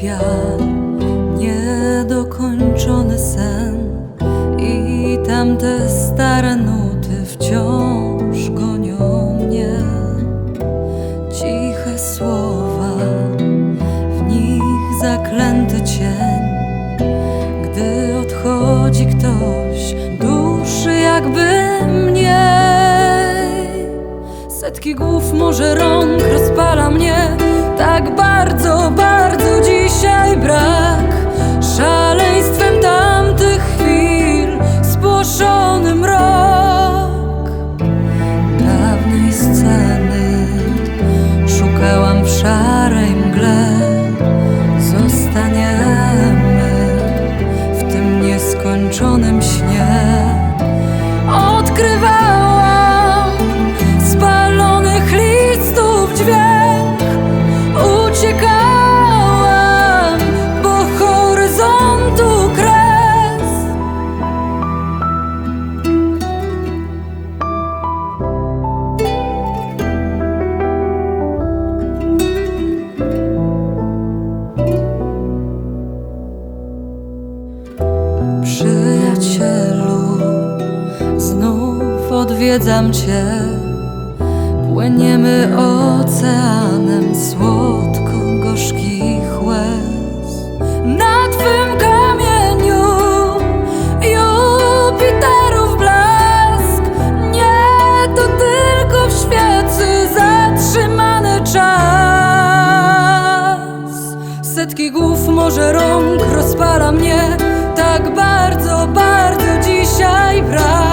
sypia niedokończony sen i tamte stare nuty wciąż gonią mnie. Ciche słowa, w nich zaklęty cień. Gdy odchodzi ktoś, duszy jakby mniej. Setki głów, może rąk rozpala mnie tak bardzo, bardzo Przyjacielu, znów odwiedzam Cię. Płyniemy oceanem słodko-gorzkich łez. Na Twym kamieniu Jupiterów blask. Nie to tylko w świecy zatrzymany czas. Setki głów, może rąk rozpala mnie tak bardzo, bardzo dzisiaj brak.